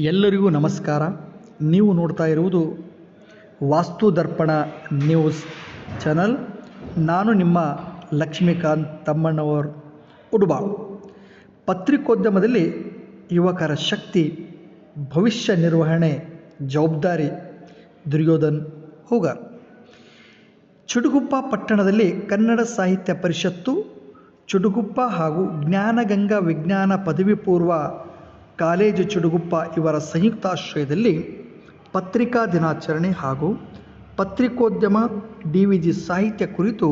ಎಲ್ಲರಿಗೂ ನಮಸ್ಕಾರ. ನೀವು ನೋಡ್ತಾ ಇರುವುದು ವಾಸ್ತು ದರ್ಪಣ ನ್ಯೂಸ್ ಚಾನಲ್. ನಾನು ನಿಮ್ಮ ಲಕ್ಷ್ಮೀಕಾಂತ್ ತಮ್ಮಣ್ಣವರ್ ಉಡುಬಾಳು ಪತ್ರಿಕೋದ್ಯಮದಲ್ಲಿ ಯುವಕರ ಶಕ್ತಿ, ಭವಿಷ್ಯ ನಿರ್ವಹಣೆ ಜವಾಬ್ದಾರಿ ದುರ್ಯೋಧನ್ ಹೂಗಾರ್. ಚುಡುಗುಪ್ಪ ಪಟ್ಟಣದಲ್ಲಿ ಕನ್ನಡ ಸಾಹಿತ್ಯ ಪರಿಷತ್ತು, ಚುಡುಗುಪ್ಪ ಹಾಗೂ ಜ್ಞಾನಗಂಗಾ ವಿಜ್ಞಾನ ಪದವಿ ಪೂರ್ವ ಕಾಲೇಜು ಚುಡುಗುಪ್ಪ ಇವರ ಸಂಯುಕ್ತಾಶ್ರಯದಲ್ಲಿ ಪತ್ರಿಕಾ ದಿನಾಚರಣೆ ಹಾಗೂ ಪತ್ರಿಕೋದ್ಯಮ ಡಿ ವಿ ಜಿ ಸಾಹಿತ್ಯ ಕುರಿತು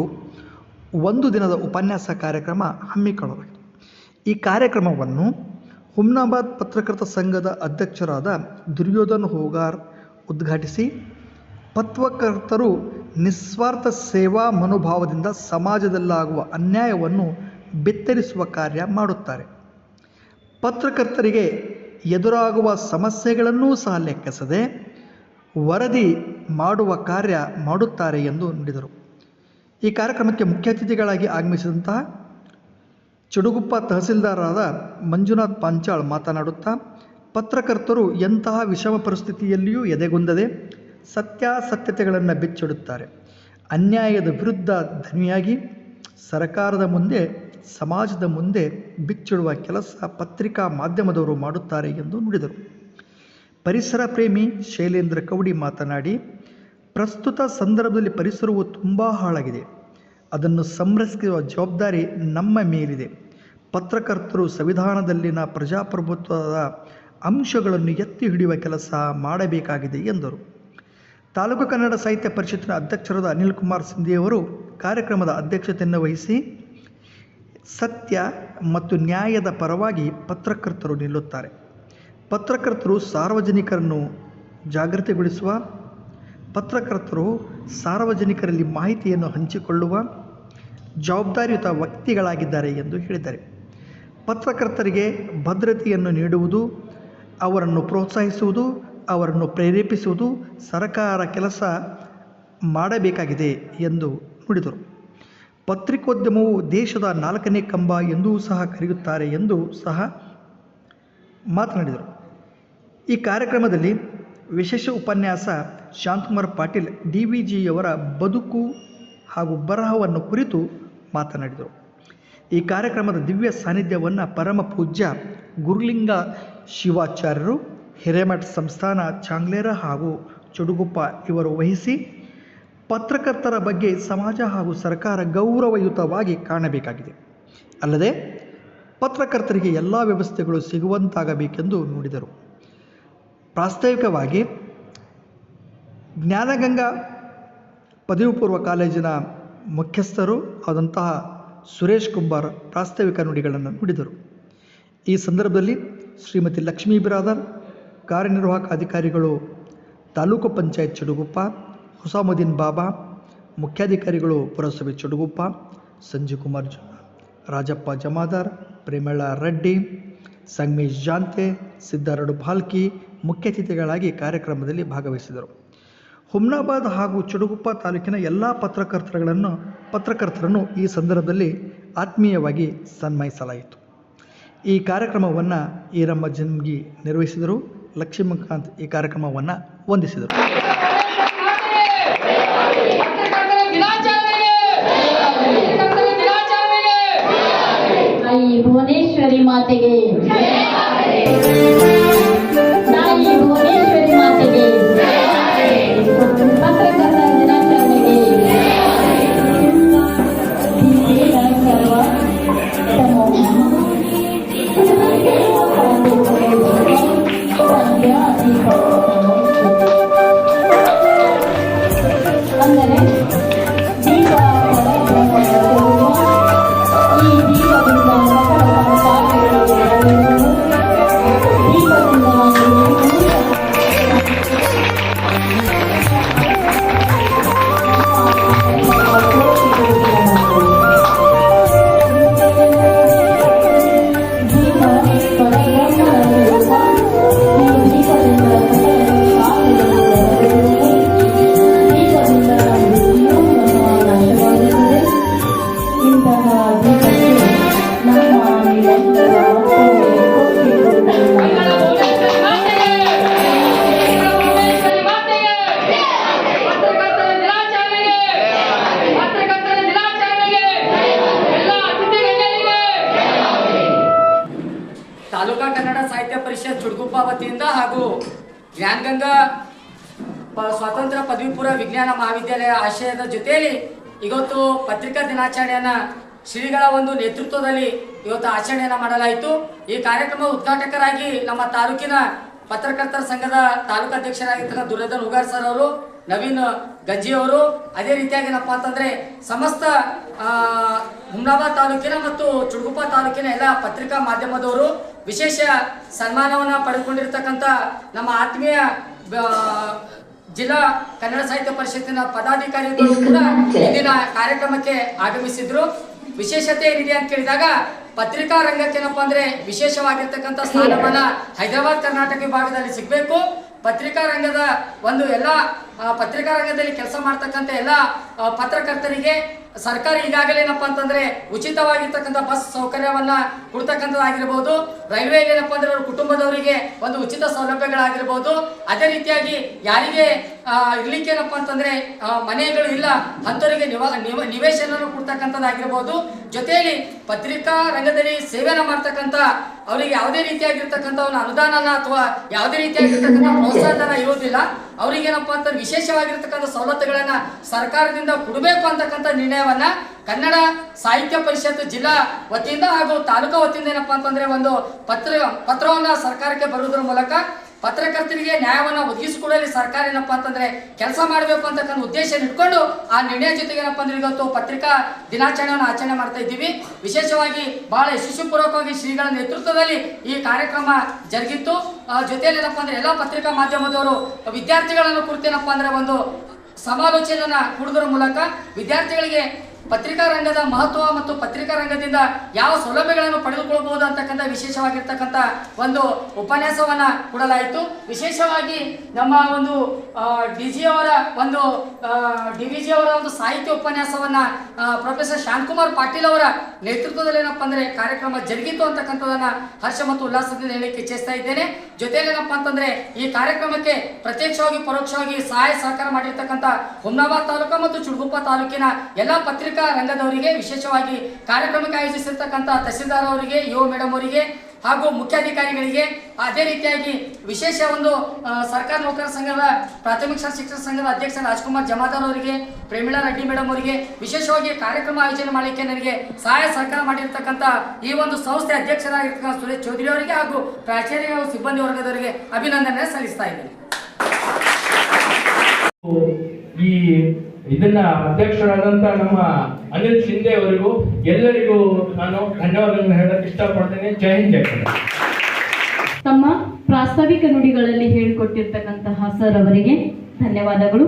ಒಂದು ದಿನದ ಉಪನ್ಯಾಸ ಕಾರ್ಯಕ್ರಮ ಹಮ್ಮಿಕೊಳ್ಳಲಾಗಿದೆ ಈ ಕಾರ್ಯಕ್ರಮವನ್ನು ಹುಮ್ನಾಬಾದ್ ಪತ್ರಕರ್ತ ಸಂಘದ ಅಧ್ಯಕ್ಷರಾದ ದುರ್ಯೋಧನ್ ಹೋಗಾರ್ ಉದ್ಘಾಟಿಸಿ, ಪತ್ರಕರ್ತರು ನಿಸ್ವಾರ್ಥ ಸೇವಾ ಮನೋಭಾವದಿಂದ ಸಮಾಜದಲ್ಲಾಗುವ ಅನ್ಯಾಯವನ್ನು ಬಿತ್ತರಿಸುವ ಕಾರ್ಯ ಮಾಡುತ್ತಾರೆ. ಪತ್ರಕರ್ತರಿಗೆ ಎದುರಾಗುವ ಸಮಸ್ಯೆಗಳನ್ನೂ ಸಹ ಲೆಕ್ಕಿಸದೆ ವರದಿ ಮಾಡುವ ಕಾರ್ಯ ಮಾಡುತ್ತಾರೆ ಎಂದು ನುಡಿದರು. ಈ ಕಾರ್ಯಕ್ರಮಕ್ಕೆ ಮುಖ್ಯ ಅತಿಥಿಗಳಾಗಿ ಆಗಮಿಸಿದಂತಹ ಚಿಡುಗುಪ್ಪ ತಹಸೀಲ್ದಾರರಾದ ಮಂಜುನಾಥ್ ಪಾಂಚಾಳ್ ಮಾತನಾಡುತ್ತಾ, ಪತ್ರಕರ್ತರು ಎಂತಹ ವಿಷಮ ಪರಿಸ್ಥಿತಿಯಲ್ಲಿಯೂ ಎದೆಗುಂದದೆ ಸತ್ಯಾಸತ್ಯತೆಗಳನ್ನು ಬಿಚ್ಚಿಡುತ್ತಾರೆ. ಅನ್ಯಾಯದ ವಿರುದ್ಧ ಧ್ವನಿಯಾಗಿ ಸರ್ಕಾರದ ಮುಂದೆ ಸಮಾಜದ ಮುಂದೆ ಬಿಚ್ಚಿಡುವ ಕೆಲಸ ಪತ್ರಿಕಾ ಮಾಧ್ಯಮದವರು ಮಾಡುತ್ತಾರೆ ಎಂದು ನುಡಿದರು. ಪರಿಸರ ಪ್ರೇಮಿ ಶೈಲೇಂದ್ರ ಕವಡಿ ಮಾತನಾಡಿ, ಪ್ರಸ್ತುತ ಸಂದರ್ಭದಲ್ಲಿ ಪರಿಸರವು ತುಂಬ ಹಾಳಾಗಿದೆ. ಅದನ್ನು ಸಂರಕ್ಷಿಸುವ ಜವಾಬ್ದಾರಿ ನಮ್ಮ ಮೇಲಿದೆ. ಪತ್ರಕರ್ತರು ಸಂವಿಧಾನದಲ್ಲಿನ ಪ್ರಜಾಪ್ರಭುತ್ವದ ಅಂಶಗಳನ್ನು ಎತ್ತಿ ಹಿಡಿಯುವ ಕೆಲಸ ಮಾಡಬೇಕಾಗಿದೆ ಎಂದರು. ತಾಲೂಕು ಕನ್ನಡ ಸಾಹಿತ್ಯ ಪರಿಷತ್ತಿನ ಅಧ್ಯಕ್ಷರಾದ ಅನಿಲ್ ಕುಮಾರ್ ಸಿಂಧಿಯವರು ಕಾರ್ಯಕ್ರಮದ ಅಧ್ಯಕ್ಷತೆಯನ್ನು ವಹಿಸಿ ಸತ್ಯ ಮತ್ತು ನ್ಯಾಯದ ಪರವಾಗಿ ಪತ್ರಕರ್ತರು ನಿಲ್ಲುತ್ತಾರೆ. ಪತ್ರಕರ್ತರು ಸಾರ್ವಜನಿಕರನ್ನು ಜಾಗೃತಿಗೊಳಿಸುವ, ಪತ್ರಕರ್ತರು ಸಾರ್ವಜನಿಕರಲ್ಲಿ ಮಾಹಿತಿಯನ್ನು ಹಂಚಿಕೊಳ್ಳುವ ಜವಾಬ್ದಾರಿಯುತ ವ್ಯಕ್ತಿಗಳಾಗಿದ್ದಾರೆ ಎಂದು ಹೇಳಿದ್ದಾರೆ. ಪತ್ರಕರ್ತರಿಗೆ ಭದ್ರತೆಯನ್ನು ನೀಡುವುದು, ಅವರನ್ನು ಪ್ರೋತ್ಸಾಹಿಸುವುದು, ಅವರನ್ನು ಪ್ರೇರೇಪಿಸುವುದು, ಸರಕಾರ ಕೆಲಸ ಮಾಡಬೇಕಾಗಿದೆ ಎಂದು ನುಡಿದರು. ಪತ್ರಿಕೋದ್ಯಮವು ದೇಶದ ನಾಲ್ಕನೇ ಕಂಬ ಎಂದೂ ಸಹ ಕರೆಯುತ್ತಾರೆ ಎಂದು ಸಹ ಮಾತನಾಡಿದರು. ಈ ಕಾರ್ಯಕ್ರಮದಲ್ಲಿ ವಿಶೇಷ ಉಪನ್ಯಾಸ ಶಾಂತಕುಮಾರ್ ಪಾಟೀಲ್ ಡಿ ವಿ ಜಿಯವರ ಬದುಕು ಹಾಗೂ ಬರಹವನ್ನು ಕುರಿತು ಮಾತನಾಡಿದರು. ಈ ಕಾರ್ಯಕ್ರಮದ ದಿವ್ಯ ಸಾನ್ನಿಧ್ಯವನ್ನು ಪರಮ ಪೂಜ್ಯ ಗುರುಲಿಂಗ ಶಿವಾಚಾರ್ಯರು, ಹಿರೇಮಠ್ ಸಂಸ್ಥಾನ ಚಾಂಗ್ಲೇರ ಹಾಗೂ ಚುಡುಗುಪ್ಪ ಇವರು ವಹಿಸಿ ಪತ್ರಕರ್ತರ ಬಗ್ಗೆ ಸಮಾಜ ಹಾಗೂ ಸರ್ಕಾರ ಗೌರವಯುತವಾಗಿ ಕಾಣಬೇಕಾಗಿದೆ. ಅಲ್ಲದೆ, ಪತ್ರಕರ್ತರಿಗೆ ಎಲ್ಲ ವ್ಯವಸ್ಥೆಗಳು ಸಿಗುವಂತಾಗಬೇಕೆಂದು ನೋಡಿದರು. ಪ್ರಾಸ್ತಾವಿಕವಾಗಿ, ಜ್ಞಾನಗಂಗಾ ಪದವಿ ಪೂರ್ವ ಕಾಲೇಜಿನ ಮುಖ್ಯಸ್ಥರು ಆದಂತಹ ಸುರೇಶ್ ಕುಂಬಾರ್ ಪ್ರಾಸ್ತಾವಿಕ ನುಡಿಗಳನ್ನು ನುಡಿದರು. ಈ ಸಂದರ್ಭದಲ್ಲಿ ಶ್ರೀಮತಿ ಲಕ್ಷ್ಮೀ ಬಿರಾದರ್, ಕಾರ್ಯನಿರ್ವಾಹಕ ಅಧಿಕಾರಿಗಳು ತಾಲೂಕು ಪಂಚಾಯತ್ ಚುಡುಗುಪ್ಪ ಹುಸಾಮುದ್ದೀನ್ ಬಾಬಾ, ಮುಖ್ಯಾಧಿಕಾರಿಗಳು ಪುರಸಭೆ ಚುಡುಗುಪ್ಪ ಸಂಜೀವ್ ಕುಮಾರ್ ರಾಜಪ್ಪ ಜಮಾದಾರ್ ಪ್ರೇಮಳ ರೆಡ್ಡಿ, ಸಂಗಮೇಶ್ ಜಾಂತೆ, ಸಿದ್ದಾರಡು ಭಾಲ್ಕಿ ಮುಖ್ಯ ಅತಿಥಿಗಳಾಗಿ ಕಾರ್ಯಕ್ರಮದಲ್ಲಿ ಭಾಗವಹಿಸಿದರು. ಹುಮ್ನಾಬಾದ್ ಹಾಗೂ ಚುಡುಗುಪ್ಪ ತಾಲೂಕಿನ ಎಲ್ಲ ಪತ್ರಕರ್ತರುಗಳನ್ನು, ಪತ್ರಕರ್ತರನ್ನು ಈ ಸಂದರ್ಭದಲ್ಲಿ ಆತ್ಮೀಯವಾಗಿ ಸನ್ಮಾನಿಸಲಾಯಿತು. ಈ ಕಾರ್ಯಕ್ರಮವನ್ನು ಈರಮ್ಮ ಜನ್ಗಿ ನಿರ್ವಹಿಸಿದರು. ಲಕ್ಷ್ಮೀಕಾಂತ್ ಈ ಕಾರ್ಯಕ್ರಮವನ್ನು ವಂದಿಸಿದರು. ಮಾತೆಗೆ ಮಹಾವಿದ್ಯಾಲಯ ಆಶಯದ ಜೊತೆಯಲ್ಲಿ ಇವತ್ತು ಪತ್ರಿಕಾ ದಿನಾಚರಣೆಯನ್ನ ಶ್ರೀಗಳ ಒಂದು ನೇತೃತ್ವದಲ್ಲಿ ಇವತ್ತು ಆಚರಣೆಯನ್ನು ಮಾಡಲಾಯಿತು. ಈ ಕಾರ್ಯಕ್ರಮ ಉದ್ಘಾಟಕರಾಗಿ ನಮ್ಮ ತಾಲೂಕಿನ ಪತ್ರಕರ್ತರ ಸಂಘದ ತಾಲೂಕು ಅಧ್ಯಕ್ಷರಾಗಿರ್ತಕ್ಕಂಥ ದುರ್ಯೋಧನ್ ಉಗಾರ್ ಸರ್ ಅವರು, ನವೀನ್ ಗಜ್ಜಿ ಅವರು, ಅದೇ ರೀತಿಯಾಗಿ ಏನಪ್ಪ ಅಂತಂದ್ರೆ ಸಮಸ್ತ ಹುಮ್ನಾಬಾದ್ ತಾಲೂಕಿನ ಮತ್ತು ಚುಡುಗುಪ್ಪ ತಾಲೂಕಿನ ಎಲ್ಲ ಪತ್ರಿಕಾ ಮಾಧ್ಯಮದವರು ವಿಶೇಷ ಸನ್ಮಾನವನ್ನ ಪಡೆದುಕೊಂಡಿರ್ತಕ್ಕಂಥ ನಮ್ಮ ಆತ್ಮೀಯ ಜಿಲ್ಲಾ ಕನ್ನಡ ಸಾಹಿತ್ಯ ಪರಿಷತ್ತಿನ ಪದಾಧಿಕಾರಿಗಳು ಕೂಡ ಇಂದಿನ ಕಾರ್ಯಕ್ರಮಕ್ಕೆ ಆಗಮಿಸಿದ್ರು. ವಿಶೇಷತೆ ಏನಿದೆ ಅಂತ ಕೇಳಿದಾಗ ಪತ್ರಿಕಾ ರಂಗಕ್ಕೆ ಏನಪ್ಪಾ ಅಂದ್ರೆ ವಿಶೇಷವಾಗಿರ್ತಕ್ಕಂಥ ಸ್ಥಾನಮಾನ ಹೈದರಾಬಾದ್ ಕರ್ನಾಟಕ ವಿಭಾಗದಲ್ಲಿ ಸಿಗಬೇಕು. ಪತ್ರಿಕಾ ರಂಗದ ಒಂದು ಎಲ್ಲ ಪತ್ರಿಕಾ ರಂಗದಲ್ಲಿ ಕೆಲಸ ಮಾಡ್ತಕ್ಕಂಥ ಎಲ್ಲ ಪತ್ರಕರ್ತರಿಗೆ ಸರ್ಕಾರ ಈಗಾಗಲೇ ಏನಪ್ಪಾ ಅಂತಂದ್ರೆ ಉಚಿತವಾಗಿರ್ತಕ್ಕಂಥ ಬಸ್ ಸೌಕರ್ಯವನ್ನ ಕೊಡ್ತಕ್ಕಂಥದ್ದಾಗಿರ್ಬೋದು. ರೈಲ್ವೆ ಏನಪ್ಪಾ ಅಂದ್ರೆ ಅವ್ರ ಕುಟುಂಬದವರಿಗೆ ಒಂದು ಉಚಿತ ಸೌಲಭ್ಯಗಳಾಗಿರ್ಬೋದು. ಅದೇ ರೀತಿಯಾಗಿ ಯಾರಿಗೆ ಇರ್ಲಿಕ್ಕೆ ಏನಪ್ಪಾ ಅಂತಂದ್ರೆ ಮನೆಗಳು ಇಲ್ಲ, ಅಂಥವರಿಗೆ ನಿವ ನಿವ ನಿವೇಶನ ಕೊಡ್ತಕ್ಕಂಥದ್ದಾಗಿರ್ಬೋದು. ಜೊತೆಯಲ್ಲಿ ಪತ್ರಿಕಾ ರಂಗದಲ್ಲಿ ಸೇವೆನ ಮಾಡ್ತಕ್ಕಂಥ, ಅವರಿಗೆ ಯಾವುದೇ ರೀತಿಯಾಗಿರ್ತಕ್ಕಂಥ ಅನುದಾನನ ಅಥವಾ ಯಾವುದೇ ರೀತಿಯಾಗಿರ್ತಕ್ಕಂಥ ಪ್ರೋತ್ಸಾಹ ಇರೋದಿಲ್ಲ ಅವರಿಗೆ ಏನಪ್ಪಾ ಅಂತಂದ್ರೆ ವಿಶೇಷವಾಗಿರ್ತಕ್ಕಂಥ ಸವಲತ್ತುಗಳನ್ನ ಸರ್ಕಾರದಿಂದ ಕೊಡಬೇಕು ಅಂತಕ್ಕಂಥ ನಿರ್ಣಯವನ್ನ ಕನ್ನಡ ಸಾಹಿತ್ಯ ಪರಿಷತ್ ಜಿಲ್ಲಾ ವತಿಯಿಂದ ಹಾಗೂ ತಾಲೂಕಾ ವತಿಯಿಂದ ಏನಪ್ಪಾ ಅಂತಂದ್ರೆ ಒಂದು ಪತ್ರ, ಪತ್ರವನ್ನ ಸರ್ಕಾರಕ್ಕೆ ಬರುವುದರ ಮೂಲಕ ಪತ್ರಕರ್ತರಿಗೆ ನ್ಯಾಯವನ್ನು ಒದಗಿಸಿಕೊಡಲಿ ಸರ್ಕಾರ ಏನಪ್ಪಾ ಅಂತಂದ್ರೆ ಕೆಲಸ ಮಾಡಬೇಕು ಅಂತಕ್ಕಂಥ ಉದ್ದೇಶ ಇಟ್ಕೊಂಡು ಆ ನಿರ್ಣಯ ಜೊತೆಗೆ ಏನಪ್ಪಾ ಅಂದ್ರೆ ಇವತ್ತು ಪತ್ರಿಕಾ ದಿನಾಚರಣೆಯನ್ನು ಆಚರಣೆ ಮಾಡ್ತಾ ಇದ್ದೀವಿ. ವಿಶೇಷವಾಗಿ ಬಹಳ ಯಶಸ್ವಿಪೂರ್ವಕವಾಗಿ ಶ್ರೀಗಳ ನೇತೃತ್ವದಲ್ಲಿ ಈ ಕಾರ್ಯಕ್ರಮ ಜರುಗಿತ್ತು. ಜೊತೆಯಲ್ಲಿ ಏನಪ್ಪಾ ಅಂದ್ರೆ ಎಲ್ಲ ಪತ್ರಿಕಾ ಮಾಧ್ಯಮದವರು ವಿದ್ಯಾರ್ಥಿಗಳನ್ನು ಕುರಿತು ಏನಪ್ಪಾ ಅಂದ್ರೆ ಒಂದು ಸಮಾಲೋಚನೆಯನ್ನು ಕುಡಿದ್ರ ಮೂಲಕ ವಿದ್ಯಾರ್ಥಿಗಳಿಗೆ ಪತ್ರಿಕಾ ರಂಗದ ಮಹತ್ವ ಮತ್ತು ಪತ್ರಿಕಾ ರಂಗದಿಂದ ಯಾವ ಸೌಲಭ್ಯಗಳನ್ನು ಪಡೆದುಕೊಳ್ಳಬಹುದು ಅಂತಕ್ಕಂಥ ವಿಶೇಷವಾಗಿರ್ತಕ್ಕಂಥ ಒಂದು ಉಪನ್ಯಾಸವನ್ನ ಕೊಡಲಾಯಿತು. ವಿಶೇಷವಾಗಿ ನಮ್ಮ ಒಂದು ಡಿ ಜಿ ಅವರ ಒಂದು ಡಿ ವಿ ಜಿ ಅವರ ಒಂದು ಸಾಹಿತ್ಯ ಉಪನ್ಯಾಸವನ್ನ ಪ್ರೊಫೆಸರ್ ಶಾಂತಕುಮಾರ್ ಪಾಟೀಲ್ ಅವರ ನೇತೃತ್ವದಲ್ಲಿ ಏನಪ್ಪ ಅಂದ್ರೆ ಕಾರ್ಯಕ್ರಮ ಜರುಗಿತು ಅಂತಕ್ಕಂಥದನ್ನ ಹರ್ಷ ಮತ್ತು ಉಲ್ಲಾಸದಿಂದ ಹೇಳಿಕೆ ಇಚ್ಛಿಸ್ತಾ ಇದ್ದೇನೆ. ಜೊತೆಯಲ್ಲಿ ಏನಪ್ಪ ಅಂತಂದ್ರೆ ಈ ಕಾರ್ಯಕ್ರಮಕ್ಕೆ ಪ್ರತ್ಯಕ್ಷವಾಗಿ, ಪರೋಕ್ಷವಾಗಿ ಸಹಾಯ ಸಹಕಾರ ಮಾಡಿರ್ತಕ್ಕಂಥ ಹುಮ್ನಾಬಾದ್ ತಾಲೂಕು ಮತ್ತು ಚುಡುಗುಪ್ಪ ತಾಲೂಕಿನ ಎಲ್ಲ ಪತ್ರಿಕಾ ರಂಗದವರಿಗೆ ವಿಶೇಷವಾಗಿ ಕಾರ್ಯಕ್ರಮಕ್ಕೆ ಆಯೋಜಿಸಿರ್ತಕ್ಕಂಥ ತಹಸೀಲ್ದಾರ್ ಅವರಿಗೆ ಯೋ ಮೇಡಮ್ ಅವರಿಗೆ ಹಾಗೂ ಮುಖ್ಯಾಧಿಕಾರಿಗಳಿಗೆ ಅದೇ ರೀತಿಯಾಗಿ ವಿಶೇಷ ಒಂದು ಸರ್ಕಾರ ನೌಕರ ಸಂಘದ, ಪ್ರಾಥಮಿಕ ಶಿಕ್ಷಣ ಸಂಘದ ಅಧ್ಯಕ್ಷ ರಾಜ್ಕುಮಾರ್ ಜಮಾದಾರ್ ಅವರಿಗೆ, ಪ್ರೇಮಿಳಾ ರೆಡ್ಡಿ ಮೇಡಮ್ ಅವರಿಗೆ ವಿಶೇಷವಾಗಿ ಕಾರ್ಯಕ್ರಮ ಆಯೋಜನೆ ಮಾಡಲಿಕ್ಕೆ ನನಗೆ ಸಹಾಯ ಸಹಕಾರ ಮಾಡಿರ್ತಕ್ಕಂಥ ಈ ಒಂದು ಸಂಸ್ಥೆ ಅಧ್ಯಕ್ಷರಾಗಿರ್ತಕ್ಕಂಥ ಸುರೇಶ್ ಚೌಧರಿ ಅವರಿಗೆ ಹಾಗೂ ಪ್ರಾಚಾರ್ಯ ಸಿಬ್ಬಂದಿ ವರ್ಗದವರಿಗೆ ಅಭಿನಂದನೆ ಸಲ್ಲಿಸ್ತಾ ಇದ್ದೇನೆ. ಈ ಇದನ್ನ ಅಧ್ಯಕ್ಷರಾದಂತ ನಮ್ಮ ಅನಿಲ್ ಶಿಂದೆ ಅವರಿಗೂ ಎಲ್ಲರಿಗೂ ನಾನು ಧನ್ಯವಾದಗಳನ್ನು ಹೇಳಕ್ ಇಷ್ಟಪಡ್ತೇನೆ. ಜೈ ಹಿಂದ್, ಜೈ. ತಮ್ಮ ಪ್ರಾಸ್ತಾವಿಕ ನುಡಿಗಳಲ್ಲಿ ಹೇಳಿಕೊಟ್ಟಿರ್ತಕ್ಕಂತಹ ಸರ್ ಅವರಿಗೆ ಧನ್ಯವಾದಗಳು.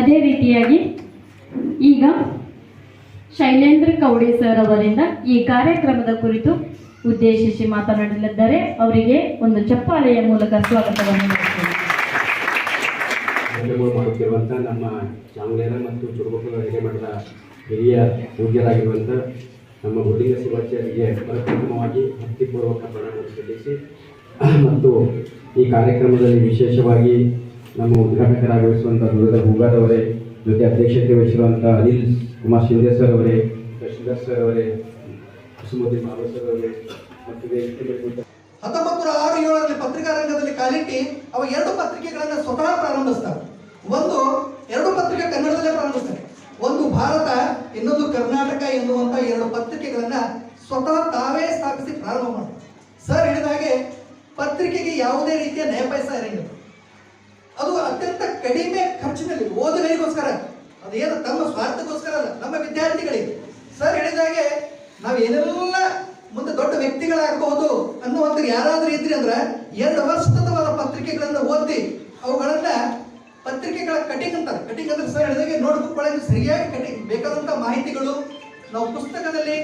ಅದೇ ರೀತಿಯಾಗಿ ಈಗ ಶೈಲೇಂದ್ರ ಕೌಡೆ ಸರ್ ಅವರಿಂದ ಈ ಕಾರ್ಯಕ್ರಮದ ಕುರಿತು ಉದ್ದೇಶಿಸಿ ಮಾತನಾಡಲಿದ್ದಾರೆ. ಅವರಿಗೆ ಒಂದು ಚಪ್ಪಾಳೆಯ ಮೂಲಕ ಸ್ವಾಗತವನ್ನು ನೀಡುತ್ತೇನೆ ಕಾರ್ಯಕ್ರಮ ಮಾಡುತ್ತಿರುವಂಥ ನಮ್ಮ ಚಾಮಲೇರ ಮತ್ತು ಚುರುಗುಪ್ಪದ ಹಿರೇಮಠದ ಹಿರಿಯ ಪೂಜ್ಯರಾಗಿರುವಂಥ ನಮ್ಮ ಗುಡ್ಡಿಂಗ ಶಿವಾಚಾರ್ಯರಿಗೆ ಪ್ರಥಮವಾಗಿ ಭಕ್ತಿಪೂರ್ವಕ ಪ್ರಣಾಮ ಸಲ್ಲಿಸಿ, ಮತ್ತು ಈ ಕಾರ್ಯಕ್ರಮದಲ್ಲಿ ವಿಶೇಷವಾಗಿ ನಮ್ಮ ಉದ್ಘಾಟಕರಾಗಿರುವಂಥ ದುರ್ಗದ ಹೂಗಾದವರೇ ಜೊತೆ ಅಧ್ಯಕ್ಷತೆ ವಹಿಸಿರುವಂಥ ಅನಿಲ್ ಕುಮಾರ್ ಶಿಂದೆ ಸರ್ ಅವರೇ ಶಶಿಧರ್ ಸರ್ ಅವರೇ ಕುಸುಮತಿ ಬಾಬಾ ಸರ್ ಅವರೇ, ಮತ್ತು ಏಳರಲ್ಲಿ ಪತ್ರಿಕಾ ರಂಗದಲ್ಲಿ ಕಾಲಿಟ್ಟಿ ಅವ ಎರಡು ಪತ್ರಿಕೆಗಳನ್ನು ಸ್ವತಃ ಪ್ರಾರಂಭಿಸ್ತಾರೆ ಒಂದು ಎರಡು ಪತ್ರಿಕೆ ಕನ್ನಡದಲ್ಲೇ ಪ್ರಾರಂಭಿಸ್ತಾರೆ ಒಂದು ಭಾರತ, ಇನ್ನೊಂದು ಕರ್ನಾಟಕ ಎನ್ನುವಂತ ಎರಡು ಪತ್ರಿಕೆಗಳನ್ನ ಸ್ವತಃ ತಾವೇ ಸ್ಥಾಪಿಸಿ ಪ್ರಾರಂಭ ಮಾಡ್ತಾರೆ ಸರ್ ಹೇಳಿದ ಹಾಗೆ ಪತ್ರಿಕೆಗೆ ಯಾವುದೇ ರೀತಿಯ ನ್ಯಾಯ ಪೈಸ ಇರಂಗಿಲ್ಲ ಅದು ಅತ್ಯಂತ ಕಡಿಮೆ ಖರ್ಚಿನಲ್ಲಿ, ಓದುಗರಿಗೋಸ್ಕರ ಅದೇನು ತಮ್ಮ ಸ್ವಾರ್ಥಕ್ಕೋಸ್ಕರ ಅಲ್ಲ, ನಮ್ಮ ವಿದ್ಯಾರ್ಥಿಗಳಿಗೆ. ಸರ್ ಹೇಳಿದಾಗೆ ನಾವು ಏನೆಲ್ಲ ಮುಂದೆ ದೊಡ್ಡ ವ್ಯಕ್ತಿಗಳಾಗಬಹುದು ಅನ್ನುವಂಥದ್ದು ಯಾರಾದರೂ ಇದ್ರಿ ಅಂದ್ರೆ ಎರಡು ವರ್ಷದವಾದ ಪತ್ರಿಕೆಗಳನ್ನು ಓದಿ ಅವುಗಳನ್ನ ಪತ್ರಿಕೆಗಳ ಕಟಿಂಗ್ ಅಂತಾರೆ. ಕಟಿಂಗ್ ಅಂದ್ರೆ ಸರ್ ಹೇಳಿದಾಗ ನೋಟ್ಬುಕ್ ಸರಿಯಾಗಿ ಕಟಿಂಗ್ ಬೇಕಾದಂಥ ಮಾಹಿತಿಗಳು, ನಾವು ಪುಸ್ತಕದಲ್ಲಿ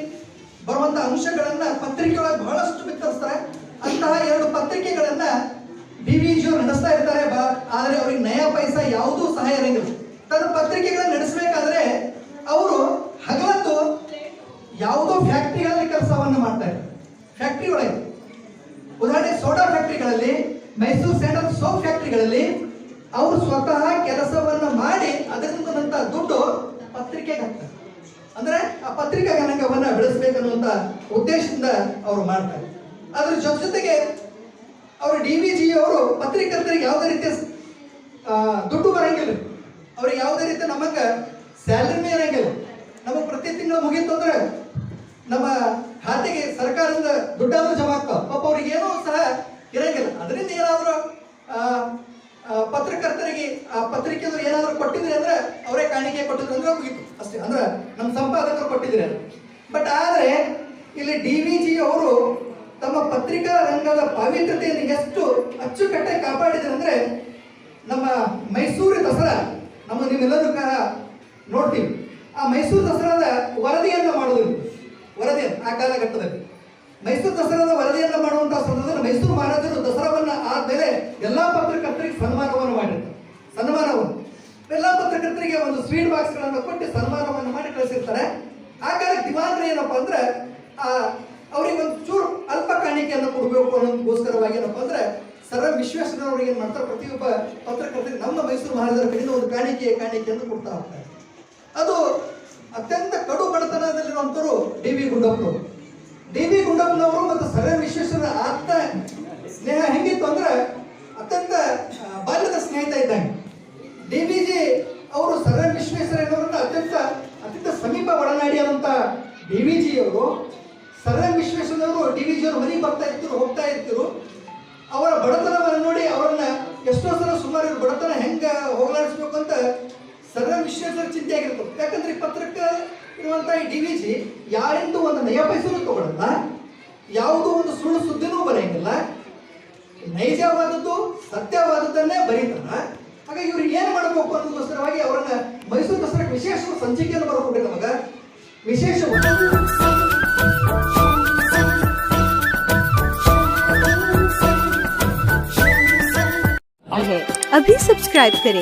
ಬರುವಂಥ ಅಂಶಗಳನ್ನ ಪತ್ರಿಕೆ ಒಳಗೆ ಬಹಳಷ್ಟು ಬಿತ್ತರಿಸ್ತಾರೆ. ಅಂತಹ ಎರಡು ಪತ್ರಿಕೆಗಳನ್ನ ಡಿ ವಿ ಜಿ ನಡೆಸ್ತಾ ಇರ್ತಾರೆ. ಆದರೆ ಅವ್ರಿಗೆ ನಯ ಪೈಸ ಯಾವುದೂ ಸಹಾಯ ಇರಲಿಲ್ಲ ತನ್ನ ಪತ್ರಿಕೆಗಳನ್ನ ನಡೆಸಬೇಕಾದ್ರೆ ಅವರು ಹಗಲತ್ತು ಯಾವುದೋ ಫ್ಯಾಕ್ಟ್ರಿಗಳಲ್ಲಿ ಕೆಲಸವನ್ನು ಮಾಡ್ತಾರೆ ಫ್ಯಾಕ್ಟ್ರಿ ಒಳಗೆ. ಉದಾಹರಣೆ ಸೋಡಾ ಫ್ಯಾಕ್ಟ್ರಿಗಳಲ್ಲಿ ಮೈಸೂರು ಸ್ಯಾಂಡಲ್ ಸೋಪ್ ಫ್ಯಾಕ್ಟ್ರಿಗಳಲ್ಲಿ ಅವರು ಸ್ವತಃ ಕೆಲಸವನ್ನು ಮಾಡಿ ಅದರಿಂದ ದುಡ್ಡು ಪತ್ರಿಕೆಗೆ ಹಾಕ್ತಾರೆ. ಅಂದ್ರೆ ಆ ಪತ್ರಿಕಾ ಗಣಕವನ್ನ ಬೆಳೆಸಬೇಕನ್ನುವಂತ ಉದ್ದೇಶದಿಂದ ಅವರು ಮಾಡ್ತಾರೆ ಅದ್ರ ಜೊತೆ ಜೊತೆಗೆ ಅವರು ಡಿ ವಿ ಜಿ ಅವರು ಪತ್ರಿಕರ್ತರಿಗೆ ಯಾವುದೇ ರೀತಿಯ ದುಡ್ಡು ಬರಂಗಿಲ್ಲ. ಅವ್ರಿಗೆ ಯಾವುದೇ ರೀತಿ ನಮಗೆ ಸ್ಯಾಲರಿ ಇರಂಗಿಲ್ಲ ನಮಗೆ ಪ್ರತಿ ತಿಂಗಳು ಮುಗೀತು ಅಂದ್ರೆ ನಮ್ಮ ಖಾತೆಗೆ ಸರ್ಕಾರದಿಂದ ದುಡ್ಡಾದ್ರೂ ಜಮಾ ಆಗ್ತಾವ. ಪಾಪ ಅವ್ರಿಗೆ ಏನೂ ಸಹ ಇರಂಗಿಲ್ಲ. ಅದರಿಂದ ಏನಾದರೂ ಪತ್ರಕರ್ತರಿಗೆ, ಆ, ಪತ್ರಿಕೆಯವರು ಏನಾದರೂ ಕೊಟ್ಟಿದ್ರೆ ಅಂದ್ರೆ ಅವರೇ ಕಾಣಿಕೆ ಕೊಟ್ಟಿದ್ರು ಅಂದ್ರೆ ಮುಗಿತು. ಅಷ್ಟೇ. ಅಂದ್ರೆ ನಮ್ಮ ಸಂಪಾದಕರು ಕೊಟ್ಟಿದ್ರೆ ಬಟ್ ಆದರೆ, ಇಲ್ಲಿ ಡಿ ವಿ ಜಿ ಅವರು ತಮ್ಮ ಪತ್ರಿಕಾ ರಂಗದ ಪವಿತ್ರತೆಯನ್ನು ಎಷ್ಟು ಅಚ್ಚುಕಟ್ಟಾಗಿ ಕಾಪಾಡಿದ್ರು ಅಂದ್ರೆ ನಮ್ಮ ಮೈಸೂರು ದಸರಾ, ನಮ್ಮ ನೀವೆಲ್ಲರೂ ಕ ನೋಡ್ತೀವಿ. ಆ ಮೈಸೂರು ದಸರಾದ ವರದಿಯನ್ನು ಮಾಡೋದು. ವರದಿಯನ್ನು ಆ ಕಾಲಘಟ್ಟದಲ್ಲಿ. ಮೈಸೂರು ದಸರಾದ ವರದಿಯನ್ನು ಮಾಡುವಂತಹ ಸಂದರ್ಭದಲ್ಲಿ ಮೈಸೂರು ಮಹಾರಾಜರು ದಸರಾವನ್ನ ಆದ್ಮೇಲೆ ಎಲ್ಲಾ ಪತ್ರಕರ್ತರಿಗೆ ಸನ್ಮಾನವನ್ನು ಮಾಡಿದ್ದರು ಸನ್ಮಾನವನ್ನು. ಎಲ್ಲಾ ಪತ್ರಕರ್ತರಿಗೆ ಒಂದು ಸ್ವೀಟ್ ಬಾಕ್ಸ್ಗಳನ್ನು ಕೊಟ್ಟು ಸನ್ಮಾನವನ್ನು ಮಾಡಿ ಕಳಿಸಿರ್ತಾರೆ. ಆ ಕಾಲಕ್ಕೆ ದಿವಾನ್ರು ಏನಪ್ಪಾ ಅಂದ್ರೆ, ಆ, ಅವ್ರಿಗೆ ಒಂದು ಚೂರು ಅಲ್ಪ ಕಾಣಿಕೆಯನ್ನು ಕೊಡಬೇಕು ಅನ್ನೋದಕ್ಕೋಸ್ಕರವಾಗಿ ಏನಪ್ಪಾ ಅಂದ್ರೆ ಸರ್ ವಿಶ್ವೇಶ್ವರ ವಿಶ್ವೇಶ್ವರಯ್ಯನವ್ರಿಗೆ ಏನ್ ಮಾಡ್ತಾರೆ, ಪ್ರತಿಯೊಬ್ಬ ಪತ್ರಕರ್ತರಿಗೆ ನಮ್ಮ ಮೈಸೂರು ಮಹಾರಾಜರ ಕಡೆಯಿಂದ ಒಂದು ಕಾಣಿಕೆ ಕಾಣಿಕೆಯನ್ನು ಕೊಡ್ತಾ ಹೋಗ್ತಾರೆ. ಅದು ಅತ್ಯಂತ ಕಡು ಬಡತನದಲ್ಲಿರುವಂಥವ್ರು ಡಿ ವಿ ಗುಂಡಪ್ಪನವರು. ಡಿ ವಿ ಗುಂಡಪ್ಪನವರು ಮತ್ತು ಸರ್ ವಿಶ್ವೇಶ್ವರ ಆತ್ಮ ಸ್ನೇಹ ಹೆಂಗಿತ್ತು ಅಂದ್ರೆ ಅತ್ಯಂತ ಬಾಲ್ಯದ ಸ್ನೇಹಿತ ಇದ್ದಂಗೆ. ಡಿ ವಿ ಜಿ ಅವರು ಸರ ವಿಶ್ವೇಶ್ವರಯ್ಯನವರನ್ನ ಅತ್ಯಂತ ಅತ್ಯಂತ ಸಮೀಪ ಒಡನಾಡಿಯಾದಂಥ ಡಿ ವಿ ಜಿ ಅವರು ಸರ್ ವಿಶ್ವೇಶ್ವರಯ್ಯನವರು ಡಿ ವಿ ಜಿ ಅವರು ಮನೆಗೆ ಬರ್ತಾ ಇರ್ತಿರು ಹೋಗ್ತಾ ಇರ್ತಿರು ಅವರ ಬಡತನವನ್ನು ನೋಡಿ ಅವರನ್ನ ಎಷ್ಟೋ ಸಲ ಸುಮಾರು ಇವ್ರ ಬಡತನ ಹೆಂಗ ಹೋಗಲಾಡಿಸ್ಬೇಕು ಅಂತ ಸರ್ ವಿಶ್ವೇಶ್ವರ ಚಿಂತೆ ಆಗಿರ್ತದೆ ಯಾಕಂದ್ರೆ ಪತ್ರಕ್ಕೆ ಇರುವಂತ ಈ ಡಿ ವಿ ಜಿ ಯಾರಿಂದು ಒಂದು ನಯ ಪೈಸೆನೂ ತಗೊಳಲ್ಲ ಯಾವುದೋ ಒಂದು ಸುಳ್ಳು ಸುದ್ದಿನೂ ಬರೆಯಂಗಿಲ್ಲ ನೈಜವಾದದ್ದು ಸತ್ಯವಾದದ್ದನ್ನೇ ಬರೀತಾರ ಹಾಗಾಗಿ ಇವ್ರಿಗೆ ಏನು ಮಾಡಬೇಕು ಅನ್ನೋದಕ್ಕೋಸ್ಕರವಾಗಿ ಅವರನ್ನ ಮೈಸೂರು ದಸರಾಕ್ಕೆ ವಿಶೇಷ ಸಂಚಿಕೆಯನ್ನು ಬರ್ಕೊಡ್ರಿ ನಮಗ ವಿಶೇಷ है अभी सब्सक्राइब करें